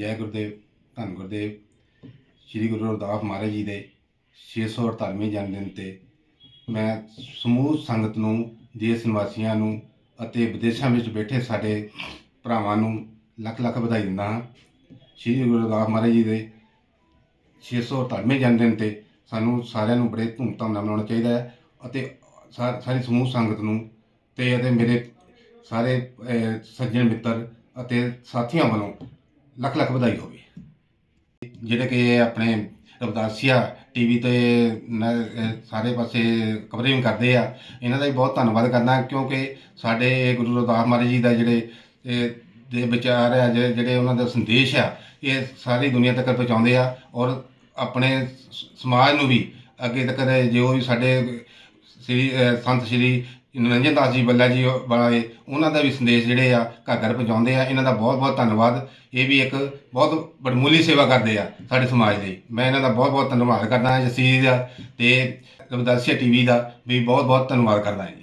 ਜੈ ਗੁਰਦੇਵ, ਧੰਨ ਗੁਰਦੇਵ। ਸ੍ਰੀ ਗੁਰੂ ਰਵਿਦਾਸ ਮਹਾਰਾਜ ਜੀ ਦੇ 648ਵੇਂ ਜਨਮ ਦਿਨ ਤੇ ਮੈਂ ਸਮੂਹ ਸੰਗਤ ਨੂੰ, ਦੇਸ਼ ਨਿਵਾਸੀਆਂ ਨੂੰ ਅਤੇ ਵਿਦੇਸ਼ਾਂ ਵਿੱਚ ਬੈਠੇ ਸਾਡੇ ਭਰਾਵਾਂ ਨੂੰ ਲੱਖ ਲੱਖ ਵਧਾਈ ਦਿੰਦਾ ਹਾਂ। ਸ੍ਰੀ ਗੁਰੂ ਰਵਿਦਾਸ ਮਹਾਰਾਜ ਜੀ ਦੇ 648ਵੇਂ ਜਨਮ ਦਿਨ ਤੇ ਸਾਨੂੰ ਸਾਰਿਆਂ ਨੂੰ ਬੜੇ ਧੂਮਧਾਮ ਨਾਲ ਮਨਾਉਣਾ ਚਾਹੀਦਾ ਹੈ ਅਤੇ ਸਾ- ਸਾਰੀ ਸਮੂਹ ਸੰਗਤ ਨੂੰ ਤੇ ਅਤੇ ਮੇਰੇ ਸਾਰੇ ਸੱਜਣ ਮਿੱਤਰ ਅਤੇ ਸਾਥੀਆਂ ਵੱਲੋਂ ਲੱਖ ਲੱਖ ਵਧਾਈ ਹੋਵੇ ਜਿਹੜੇ ਕਿ ਆਪਣੇ ਰਵਦਾਸੀਆ ਟੀਵੀ ਤੇ ਨ- ਸਾਰੇ ਪਾਸੇ ਕਵਰਿੰਗ ਕਰਦੇ ਆ, ਇਹਨਾਂ ਦਾ ਵੀ ਬਹੁਤ ਧੰਨਵਾਦ ਕਰਦਾ ਕਿਉਂਕਿ ਸਾਡੇ ਗੁਰੂ ਰਵਦਾਸ ਮਹਾਰਾਜ ਜੀ ਦਾ ਜਿਹੜੇ ਦੇ ਵਿਚਾਰ ਆ, ਜਿਹੜੇ ਉਹਨਾਂ ਦਾ ਸੰਦੇਸ਼ ਆ, ਇਹ ਸਾਰੀ ਦੁਨੀਆ ਤੱਕ ਪਹੁੰਚਾਉਂਦੇ ਆ, ਔਰ ਆਪਣੇ ਸਮਾਜ ਨੂੰ ਵੀ ਅੱਗੇ ਤੱਕ ਜੋ ਵੀ ਸਾਡੇ ਸ੍ਰੀ ਸੰਤ ਸ੍ਰੀ ਨਿਰੰਜਨ ਦਾਸ ਜੀ ਬੱਲਾ ਜੀ ਵਾਲੇ, ਉਹਨਾਂ ਦਾ ਵੀ ਸੰਦੇਸ਼ ਜਿਹੜੇ ਆ ਘਰ ਘਰ ਪਹੁੰਚਾਉਂਦੇ ਆ। ਇਹਨਾਂ ਦਾ ਬਹੁਤ ਬਹੁਤ ਧੰਨਵਾਦ। ਇਹ ਵੀ ਇੱਕ ਬਹੁਤ ਬੜਮੂਲੀ ਸੇਵਾ ਕਰਦੇ ਆ ਸਾਡੇ ਸਮਾਜ ਲਈ ਮੈਂ ਇਹਨਾਂ ਦਾ ਬਹੁਤ ਬਹੁਤ ਧੰਨਵਾਦ ਕਰਦਾ ਹਾਂ ਜਸੀਰ ਦਾ ਤੇ ਰਵਦਾਸੀਆ ਟੀਵੀ ਦਾ ਵੀ ਬਹੁਤ ਬਹੁਤ ਧੰਨਵਾਦ ਕਰਦਾ ਹਾਂ ਜੀ।